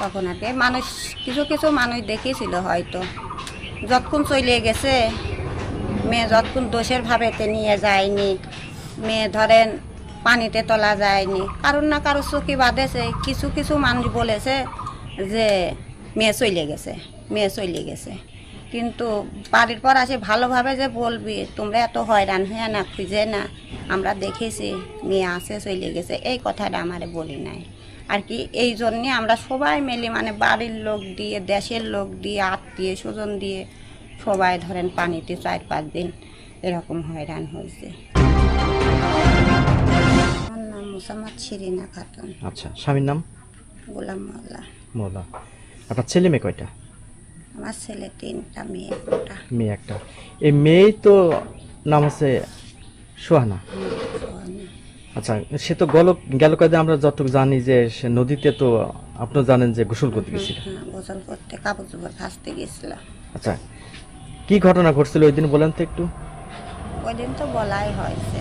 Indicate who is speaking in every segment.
Speaker 1: তখন আর কি মানুষ, কিছু কিছু মানুষ দেখেছিল হয়তো। যতক্ষণ চলে গেছে, মেয়ে যতক্ষণ দোষের ভাবেতে নিয়ে যায়নি, মেয়ে ধরেন পানিতে তোলা যায়নি কারণ না কারও চোখে বাঁধেছে। কিছু কিছু মানুষ বলেছে যে মেয়ে চলে গেছে, মেয়ে চলে গেছে। কিন্তু বাড়ির পর আসে ভালোভাবে যে বলবি, তোমরা এত হয়রান হয়ে না, খুঁজে না। আমরা দেখেছি মেয়ে আসে চলে গেছে। এই কথাটা আমার বলি নাই। আর কি এই জন্যে আমরা সবাই মিলে মানে বাড়ির লোক দিয়ে দেশের লোক দিয়ে আত্মীয় স্বজন দিয়ে সবাই ধরেন পানিতে চার পাঁচ দিন এরকম হয়রান হয়েছে। আমার নাম মোসাম্মদ শিরিনা খাতুন।
Speaker 2: আচ্ছা স্বামীর নাম?
Speaker 1: গোলাম মোল্লা।
Speaker 2: মোলা আপনার ছেলে মেয়ে কয়টা?
Speaker 1: আমার ছেলে তিনটা মেয়ে একটা।
Speaker 2: মেয়ে একটা। এই মেয়েই তো নাম হচ্ছে সোহানা। আচ্ছা সে তো গল গেল কয়েকদিন আমরা যতটুকু জানি যে সে নদীতে তো আপনি জানেন যে গোসল করতে গেছিল।
Speaker 1: গোসল করতে কাপড় চোপড় ভাসতে গেছিল।
Speaker 2: আচ্ছা কি ঘটনা ঘটছিল ওই দিন বলেন তো একটু?
Speaker 1: ওই দিন তো বলাই হয়েছে।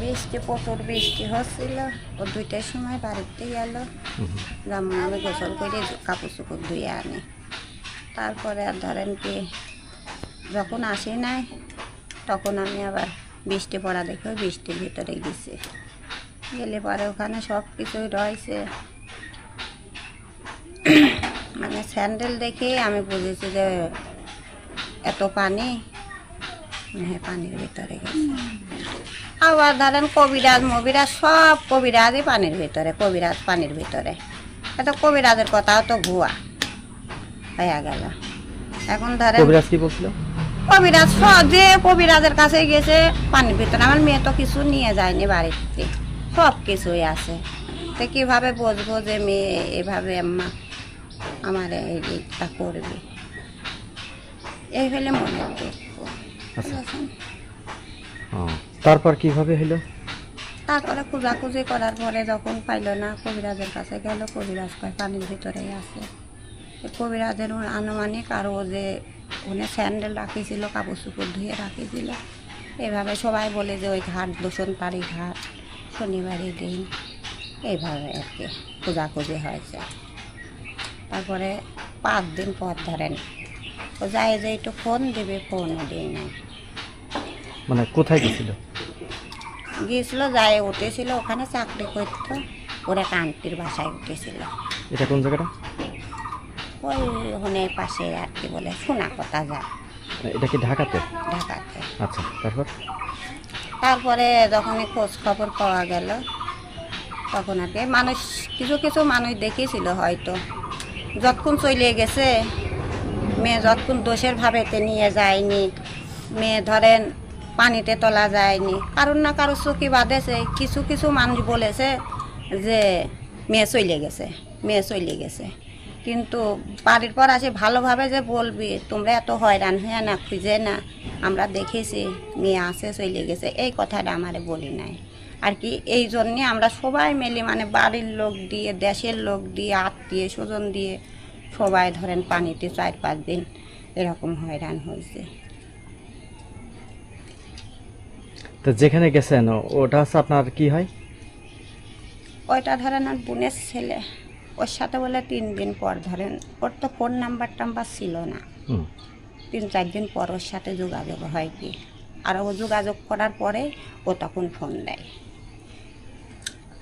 Speaker 1: বৃষ্টি প্রচুর বৃষ্টি হচ্ছিল। ও দুইটার সময় বাড়িতে গেল। যেমন আমি গোসল করে কাপড় চোপড় ধুয়ে আনি। তারপরে আর ধরেন কি যখন আসি নাই তখন আমি আবার বৃষ্টি পড়া দেখে বৃষ্টির ভিতরে গেছে। গেলে পরে ওখানে সব কিছুই রয়েছে। মানে স্যান্ডেল দেখে আমি বুঝেছি যে এত পানি হয় পানির ভিতরে গেছে। আবার ধরেন কবিরাজ, মবিরাজ, সব কবিরাজই পানির ভিতরে, কবিরাজ পানির ভিতরে। এত কবিরাজের কথাও তো ভুয়া। হয়ে গেল। এখন ধরেন
Speaker 2: কবিরাজ কি বলছিল?
Speaker 1: কবিরাজ সব যে কবিরাজের কাছে গেছে পানির ভিতরে আমার মেয়ে তো কিছু নিয়ে যায়নি বাড়িতে। সব কিছুই আছে। তো কীভাবে বুঝব যে মেয়ে এভাবে আম্মা আমার এইটা করবে? এই হলে মনে
Speaker 2: আচ্ছা। তারপর কীভাবে হলো?
Speaker 1: তারপরে খোঁজাখুঁজি করার পরে যখন পাইলো না কবিরাজের কাছে গেল কবিরাজ কয় পানির ভিতরেই আছে। কবিরাজের আনুমানিক আরও যে উনি স্যান্ডেল রাখিছিল কাপড় চুপড় ধুয়ে রাখিছিল। এভাবে সবাই বলে যে ওই ঘাট দূষণ পাড়ি ঘাট শনিবারই দিন। এইভাবে আর কি খোঁজাখুঁজি হয়েছে। তারপরে পাঁচ দিন পর ধরেন ও যায় যে একটু ফোন দিবে ফোনও দিই নাই।
Speaker 2: মানে কোথায় গেছিল?
Speaker 1: গিয়েছিল যায় উঠেছিল ওখানে চাকরি করতো। ওর এক আন্টির বাসায় উঠেছিল
Speaker 2: এটা কোন জায়গাটা?
Speaker 1: ওই ওখানে পাশে আর কি বলে শোনা কথা যায়
Speaker 2: এটা কি ঢাকাতে?
Speaker 1: ঢাকাতে।
Speaker 2: আচ্ছা তারপর?
Speaker 1: তারপরে যখনই খোঁজ খবর পাওয়া গেল তখন আর কি মানুষ কিছু কিছু মানুষ দেখেছিল হয়তো। যতক্ষণ চলে গেছে মেয়ে যতক্ষণ দোষের ভাবেতে নিয়ে যায়নি মেয়ে ধরেন পানিতে তোলা যায়নি কারণ না কারও চোখে বাঁধেছে কিছু কিছু মানুষ বলেছে যে মেয়ে চলে গেছে মেয়ে চলে গেছে। কিন্তু বাড়ির পর আসে ভালোভাবে যে বলবি তোমরা এত হয়রান হয়ে না খুঁজে না। আমরা দেখেছি মেয়ে আসে চলে গেছে। এই কথাটা আমারে বলি নাই। আর কি এই জন্যে আমরা সবাই মিলে মানে বাড়ির লোক দিয়ে দেশের লোক দিয়ে আত্মীয় স্বজন দিয়ে সবাই ধরেন পানিতে চার পাঁচ দিন এরকম হয়রান হয়েছে।
Speaker 2: তো যেখানে গেছেন ওটা হচ্ছে আপনার কি হয়?
Speaker 1: ওইটা ধরেন আর বোনের ছেলে। ওর সাথে বলে তিন দিন পর ধরেন ওর তো ফোন নাম্বার টাম্বার ছিল না। তিন চার দিন পর ওর সাথে যোগাযোগ হয় কি? আর ও যোগাযোগ করার পরে ও তখন ফোন দেয়।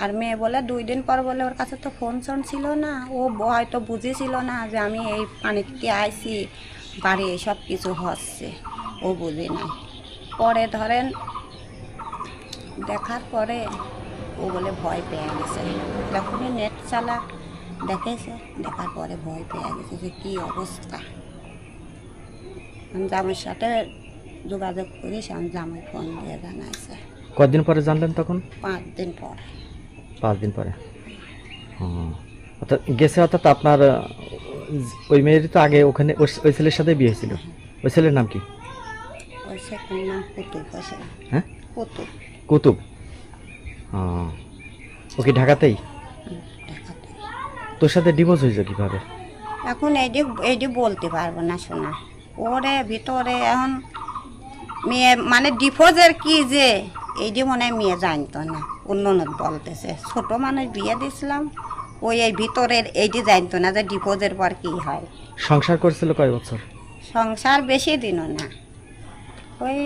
Speaker 1: আর মেয়ে বলে দুই দিন পর বলে ওর কাছে তো ফোন টোন ছিল না। ও হয়তো বুঝেছিল না যে আমি এই পানি পানিতে আইছি বাড়ি সব কিছু হচ্ছে। ও বুঝে নাই পরে ধরেন দেখার পরে ও বলে ভয় পেয়ে গেছে। যখনই নেট চালা দেখেছে দেখার পরে ভয় পেয়ে গেছে যে কী অবস্থা। আমি জামাইয়ের সাথে যোগাযোগ করি সে আমার জামাই ফোন দিয়ে জানাইছে।
Speaker 2: কয়দিন পরে জানলেন তখন?
Speaker 1: পাঁচ দিন পর।
Speaker 2: পাঁচ দিন পরে। অর্থাৎ গেছে অর্থাৎ আপনার ওই মেয়ের তো আগে ওখানে ওই- ছেলের সাথে বিয়ে হয়েছিল। ওই ছেলের নাম কি?
Speaker 1: ওই সেখানে নাম কুতুব
Speaker 2: হ্যাঁ?
Speaker 1: কুতুব।
Speaker 2: কুতুব। ও কি ঢাকাতেই। তোর সাথে ডিভোর্স হয়েছে কীভাবে?
Speaker 1: এখন এইটি এইটি বলতে পারব না শোনা ওরে ভিতরে এখন মেয়ে মানে ডিফোজের কি যে? এইটি মনে হয় মেয়ে জানতো না। অন্য বলতেছে ছোট মানুষ বিয়ে দিছিলাম ওই এই ভিতরের এইটি জানতো না যে ডিপোজের পর কি হয়।
Speaker 2: সংসার করেছিল কয় বছর?
Speaker 1: সংসার বেশি দিনও না ওই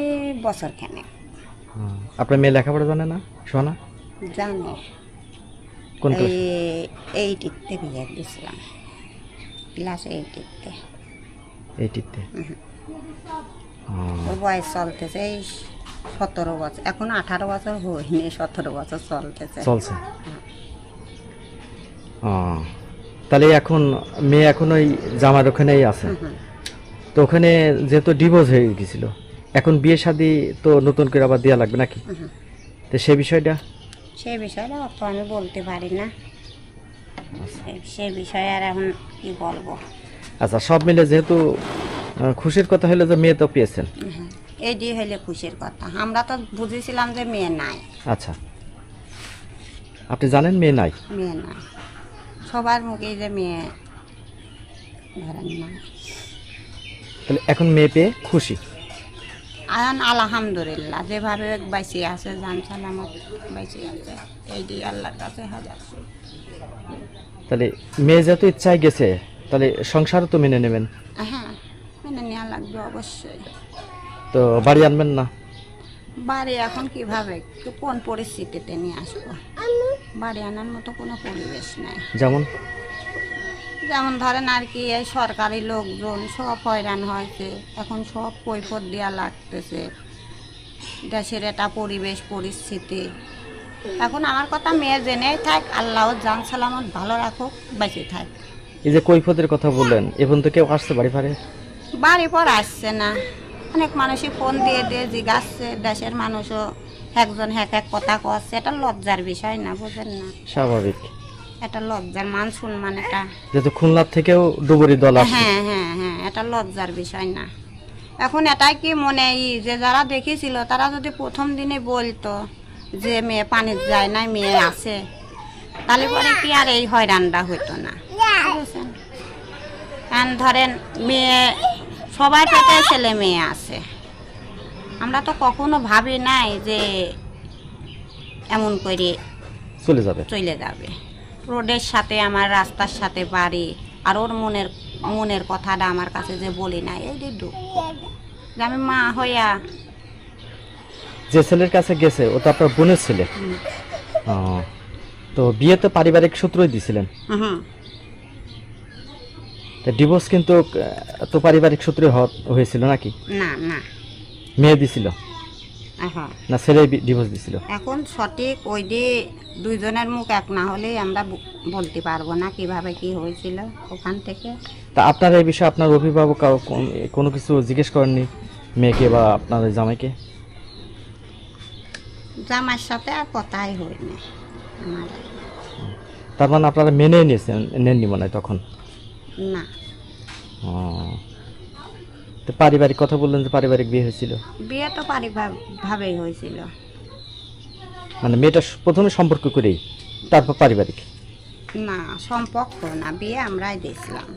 Speaker 1: বছর
Speaker 2: হুম। আপনার মেয়ে লেখাপড়া জানে না শোনা
Speaker 1: জানে।
Speaker 2: কোন ক্লাস?
Speaker 1: এইটিতে বিয়ে দিয়েছিলাম। ক্লাস এইটিতে।
Speaker 2: এইটিতে?
Speaker 1: ওর বয়স চলতেছে এই সতেরো বছর। এখন আঠারো বছর হয়নি সতেরো বছর চলতেছে।
Speaker 2: চলছে? ও, তাহলে এখন মেয়ে এখন ওই জামার ওখানেই আছে? তো ওখানে যেহেতু ডিভোর্স হয়ে গেছিল এখন বিয়ে শাদি তো নতুন করে আবার দেওয়া লাগবে নাকি? তো সে বিষয়টা?
Speaker 1: সেই বিষয়টা অত আমি বলতে পারি না। সে- সে বিষয়ে আর এখন কি বলব?
Speaker 2: আচ্ছা সব মিলে যেহেতু খুশির কথা হলো যে মেয়ে তো পেয়েছেন।
Speaker 1: এই দিয়ে হইলে খুশির কথা। আমরা তো বুঝেছিলাম যে মেয়ে নাই।
Speaker 2: আচ্ছা। আপনি জানেন মেয়ে নাই?
Speaker 1: মেয়ে নাই। সবার মুখেই যে মেয়ে ধরেন না
Speaker 2: তাহলে এখন মেয়ে পেয়ে খুশি?
Speaker 1: আয়ান আলহামদুলিল্লাহ। যেভাবে বাইসি আছে জান সালামত বাইসি আছে এই দিয়ে আল্লাহর কাছে হাজার
Speaker 2: তাহলে মেয়ে যেহেতু ইচ্ছায় গেছে তাহলে সংসারও তো মেনে নেবেন।
Speaker 1: হ্যাঁ মেনে নেওয়া লাগবে অবশ্যই।
Speaker 2: তো বাড়ি আনবেন না?
Speaker 1: বাড়ি এখন কীভাবে? কোন পরিস্থিতিতে নিয়ে আসব? বাড়ি আনার মতো কোনো পরিবেশ নাই।
Speaker 2: যেমন?
Speaker 1: যেমন ধরেন আর কি এই সরকারি লোকজন সব হয়রান হয়েছে। এখন সব কৈফত দেওয়া লাগতেছে। দেশের এটা পরিবেশ পরিস্থিতি। এখন আমার কথা মেয়ে জেনেই থাক আল্লাহ জান সালামত ভালো রাখুক বেঁচে থাক।
Speaker 2: এই যে কৈফতের কথা বললেন এখন তো কেউ আসছে বাড়ি ফাড়ে
Speaker 1: বাড়ি পর আসছে না। অনেক মানুষই ফোন দিয়ে দিয়ে জিগাচ্ছে দেশের মানুষও একজন এক এক কথা কচ্ছে। এটা লজ্জার বিষয় না বুঝেন না।
Speaker 2: স্বাভাবিক।
Speaker 1: এটা লজ্জার মান শুনমান এটা।
Speaker 2: যেহেতু খুলনার থেকেও ডুবুরি দল আসছে।
Speaker 1: হ্যাঁ হ্যাঁ হ্যাঁ এটা লজ্জার বিষয় না। এখন এটাই কি মনে ই যে যারা দেখেছিল তারা যদি প্রথম দিনে বলতো যে মেয়ে পানি যায় না মেয়ে আছে তাহলে পরে কি আর এই হয়রানটা হইতো না? বুঝেছেন? কারণ ধরেন মেয়ে সবার পেটে ছেলে মেয়ে আছে। আমরা তো কখনো ভাবি নাই যে এমন করে
Speaker 2: চলে যাবে।
Speaker 1: চলে যাবে। রোডের সাথে আমার রাস্তার সাথে বাড়ি। আর ওর মনের মনের কথাটা আমার কাছে যে বলি না এই যে দুঃখ যে আমি মা হইয়া
Speaker 2: যে ছেলের কাছে গেছে ও তো আপনার বোনের ছেলে। তো বিয়ে তো পারিবারিক সূত্রই দিছিলেন। ডিভোর্স কিন্তু তো পারিবারিক সূত্রে হয়েছিল নাকি?
Speaker 1: না না।
Speaker 2: মেয়ে দিছিল? না ছেলে ডিভোর্স দিছিল।
Speaker 1: এখন সঠিক ওই দিয়ে দুইজনের মুখ এক না হলেই আমরা বলতে পারব না কীভাবে কি হয়েছিল ওখান থেকে।
Speaker 2: তা আপনার এই বিষয়ে আপনার অভিভাবক কোনো কিছু জিজ্ঞেস করেননি মেয়েকে বা আপনার জামাইকে?
Speaker 1: জামার সাথে আর কথাই হয়নি আমার।
Speaker 2: তার মানে আপনারা মেনে নিয়েছেন নেননি মনে হয় তখন?
Speaker 1: না।
Speaker 2: ও। তো পারিবারিক কথা বললেন যে পারিবারিক বিয়ে হয়েছিল?
Speaker 1: বিয়ে তো পারিবারিকভাবেই হয়েছিল।
Speaker 2: মানে মেয়েটা প্রথমে সম্পর্ক করেই তারপর পারিবারিক?
Speaker 1: না সম্পর্ক না বিয়ে আমরাই দিয়েছিলাম।